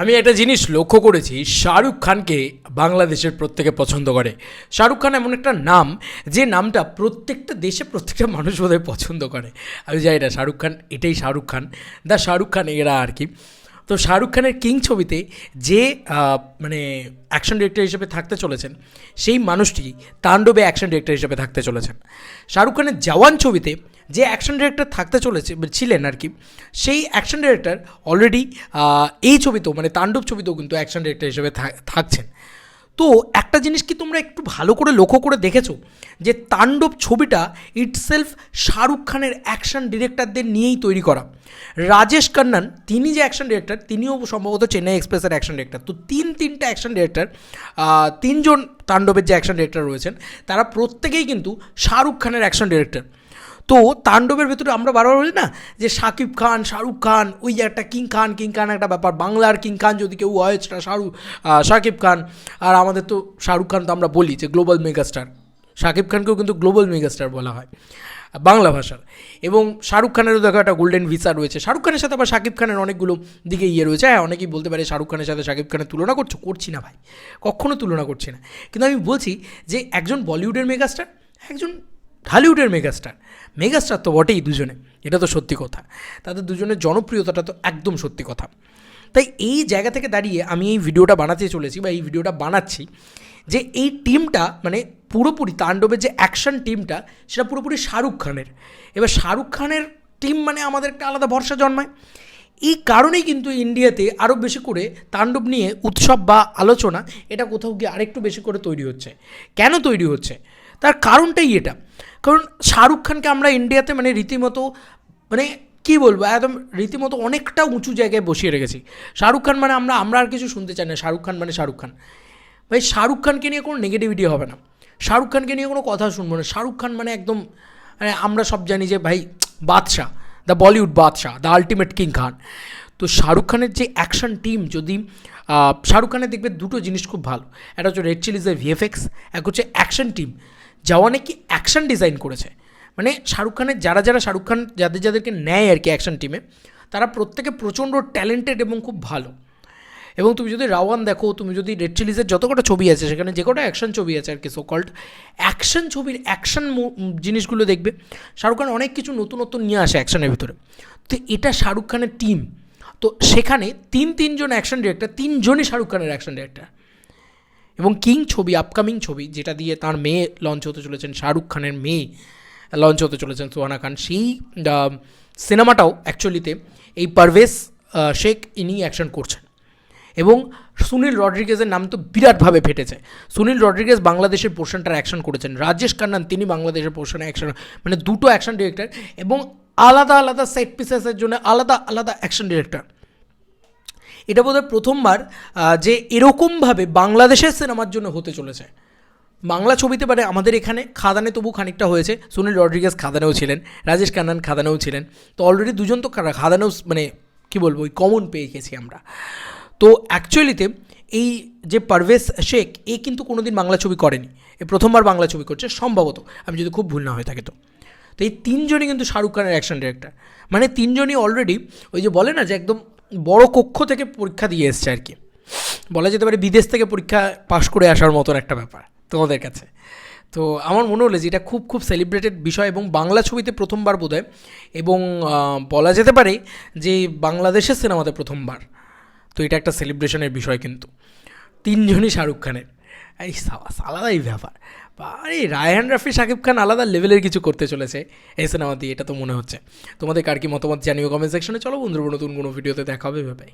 আমি একটা জিনিস লক্ষ্য করেছি, শাহরুখ খানকে বাংলাদেশের প্রত্যেকে পছন্দ করে। শাহরুখ খান এমন একটা নাম, যে নামটা প্রত্যেকটা দেশে প্রত্যেকটা মানুষ বোধহয় পছন্দ করে। আমি জানি না, শাহরুখ খান এটাই শাহরুখ খান। দ্য শাহরুখ খান এরা আর কি। তো শাহরুখ খানের কিং ছবিতে যে মানে অ্যাকশন ডিরেক্টর হিসেবে থাকতে চলেছেন, সেই মানুষটি তাণ্ডবে অ্যাকশন ডিরেক্টর হিসেবে থাকতে চলেছেন। শাহরুখ খানের জওয়ান ছবিতে যে অ্যাকশন ডিরেক্টর থাকতে চলেছে, ছিলেন আর কি, সেই অ্যাকশন ডিরেক্টর অলরেডি এই ছবিতেও মানে তাণ্ডব ছবিতেও কিন্তু অ্যাকশন ডিরেক্টর হিসেবে থাক- থাকছেন। তো একটা জিনিস কি তোমরা একটু ভালো করে লক্ষ্য করে দেখেছ? যে তাণ্ডব ছবিটা ইটসেলফ শাহরুখ খানের অ্যাকশন ডিরেক্টরদের নিয়েই তৈরি করা। রাজেশ কান্নান, তিনি যে অ্যাকশন ডিরেক্টর তিনিও সম্ভবত চেন্নাই এক্সপ্রেসের অ্যাকশন ডিরেক্টর তো তিন তিনটা অ্যাকশন ডিরেক্টর তিনজন তাণ্ডবের যে অ্যাকশন ডিরেক্টর রয়েছেন, তারা প্রত্যেকেই কিন্তু শাহরুখ খানের অ্যাকশন ডিরেক্টর তো তাণ্ডবের ভেতরে আমরা বারবার বলি না যে শাকিব খান, শাহরুখ খান, ওই যে একটা কিং খান কিং খান একটা ব্যাপার। বাংলার কিং খান যদি কেউ হয় সেটা শাহরুখ শাকিব খান। আর আমাদের তো শাহরুখ খান তো আমরা বলি যে গ্লোবাল মেগাস্টার। শাকিব খানকেও কিন্তু গ্লোবাল মেগাস্টার বলা হয় বাংলা ভাষার। এবং শাহরুখ খানেরও দেখো একটা গোল্ডেন ভিসা রয়েছে। শাহরুখ খানের সাথে আবার শাকিব খানের অনেকগুলো দিকে ইয়ে রয়েছে। হ্যাঁ অনেকেই বলতে পারে শাহরুখ খানের সাথে শাকিব খানের তুলনা করছ, করছি না ভাই। কখনো তুলনা করছি না। কিন্তু আমি বলছি যে একজন বলিউডের মেগাস্টার, একজন ঢালিউডের মেগাস্টার মেগাস্টার তো বটেই দুজনে, এটা তো সত্যি কথা। তাদের দুজনের জনপ্রিয়তাটা তো একদম সত্যি কথা। তাই এই জায়গা থেকে দাঁড়িয়ে আমি এই ভিডিওটা বানাতে চলেছি বা এই ভিডিওটা বানাচ্ছি যে এই টিমটা মানে পুরোপুরি তাণ্ডবের যে অ্যাকশন টিমটা, সেটা পুরোপুরি শাহরুখ খানের। এবার শাহরুখ খানের টিম মানে আমাদের একটা আলাদা ভরসা জন্মায়। এই কারণেই কিন্তু ইন্ডিয়াতে আরও বেশি করে তাণ্ডব নিয়ে উৎসব বা আলোচনা, এটা কোথাও গিয়ে আরেকটু বেশি করে তৈরি হচ্ছে। কেন তৈরি হচ্ছে? তার কারণটাই এটা। কারণ শাহরুখ খানকে আমরা ইন্ডিয়াতে মানে রীতিমতো মানে কী বলব, একদম রীতিমতো অনেকটা উঁচু জায়গায় বসিয়ে রেখেছি। শাহরুখ খান মানে আমরা আমরা আর কিছু শুনতে চাই না, শাহরুখ খান মানে শাহরুখ খান। ভাই, শাহরুখ খানকে নিয়ে কোনো নেগেটিভিটি হবে না। শাহরুখ খানকে নিয়ে কোনো কথা শুনব না। শাহরুখ খান মানে একদম মানে আমরা সব জানি যে ভাই, বাদশাহ দ্য বলিউড বাদশাহ দ্য আলটিমেট কিং খান। তো শাহরুখ খানের যে অ্যাকশন টিম যদি শাহরুখ খানের দেখবে দুটো জিনিস খুব ভালো। একটা হচ্ছে রেড চিলিজের ভিএফএক্স এক হচ্ছে অ্যাকশন টিম জওয়ানে কি অ্যাকশন ডিজাইন করেছে? মানে শাহরুখ খানের যারা যারা শাহরুখ খান যাদের যাদেরকে নেয় আর কি অ্যাকশন টিমে তারা প্রত্যেকে প্রচণ্ড ট্যালেন্টেড এবং খুব ভালো। এবং তুমি যদি রাওয়ান দেখো, তুমি যদি রেড চিলিজের যত কটা ছবি আছে, সেখানে যে কটা অ্যাকশন ছবি আছে আর কি সোকল্ড অ্যাকশন ছবির অ্যাকশন জিনিসগুলো দেখবে, শাহরুখ খান অনেক কিছু নতুনত্ব নিয়ে আসে অ্যাকশনের ভিতরে। তো এটা শাহরুখ খানের টিম তো সেখানে তিন তিনজন অ্যাকশন ডিরেক্টর তিনজনই শাহরুখ খানের অ্যাকশন ডিরেক্টর এবং কিং ছবি আপকামিং ছবি, যেটা দিয়ে তার মেয়ে লঞ্চ হতে চলেছেন, শাহরুখ খানের মেয়ে লঞ্চ হতে চলেছেন, সোহানা খান। সেই সিনেমাটাও অ্যাকচুয়ালিতে এই পারভেজ শেখ ইনি অ্যাকশন করছেন। এবং সুনীল রড্রিগেজের নাম তো বিরাটভাবে ফেটেছে। সুনীল রড্রিগেজ বাংলাদেশের পোর্শনটার অ্যাকশন করেছেন, রাজেশ কান্নান তিনি বাংলাদেশের পোর্শনে অ্যাকশন মানে দুটো অ্যাকশন ডিরেক্টর এবং আলাদা আলাদা সেট পিসেসের জন্য আলাদা আলাদা অ্যাকশন ডিরেক্টর এটা বোধহয় প্রথমবার যে এরকমভাবে বাংলাদেশের সিনেমার জন্য হতে চলেছে। বাংলা ছবিতে পারে আমাদের এখানে খাদানে তবু খানিকটা হয়েছে। সুনীল রড্রিগেজ খাদানেও ছিলেন, রাজেশ কান্নান খাদানেও ছিলেন। তো অলরেডি দুজন তো খাদানেও মানে কী বলব, ওই কমন পেয়ে গেছি আমরা। তো অ্যাকচুয়ালিতে এই যে পারভেজ শেখ, এ কিন্তু কোনোদিন বাংলা ছবি করেনি। এ প্রথমবার বাংলা ছবি করছে, সম্ভবত। আমি যদি খুব ভুল না হয়ে থাকে তো। তো এই তিনজনই কিন্তু শাহরুখ খানের অ্যাকশন ডিরেক্টর মানে তিনজনই অলরেডি ওই যে বলে না যে একদম বড় কক্ষ থেকে পরীক্ষা দিয়ে এসছে আর কি। বলা যেতে পারে বিদেশ থেকে পরীক্ষা পাশ করে আসার মতন একটা ব্যাপার তোমাদের কাছে। তো আমার মনে হলো যে এটা খুব খুব সেলিব্রেটেড বিষয় এবং বাংলা ছবিতে প্রথমবার বোধ এবং বলা যেতে পারে যে বাংলাদেশের সিনেমাতে প্রথমবার। তো এটা একটা সেলিব্রেশনের বিষয় কিন্তু। তিনজনই শাহরুখ খানের। এই সাবাস আলাদাই ব্যাপার। আরে, রায়হান রাফি, শাকিব খান আলাদা লেভেলের কিছু করতে চলেছে এই সিনেমা দিয়ে, এটা তো মনে হচ্ছে। তোমাদের কার কি মতামত জানিও কমেন্ট সেকশনে চলো বন্ধুরা, নতুন কোনো ভিডিওতে দেখা হবে ভাই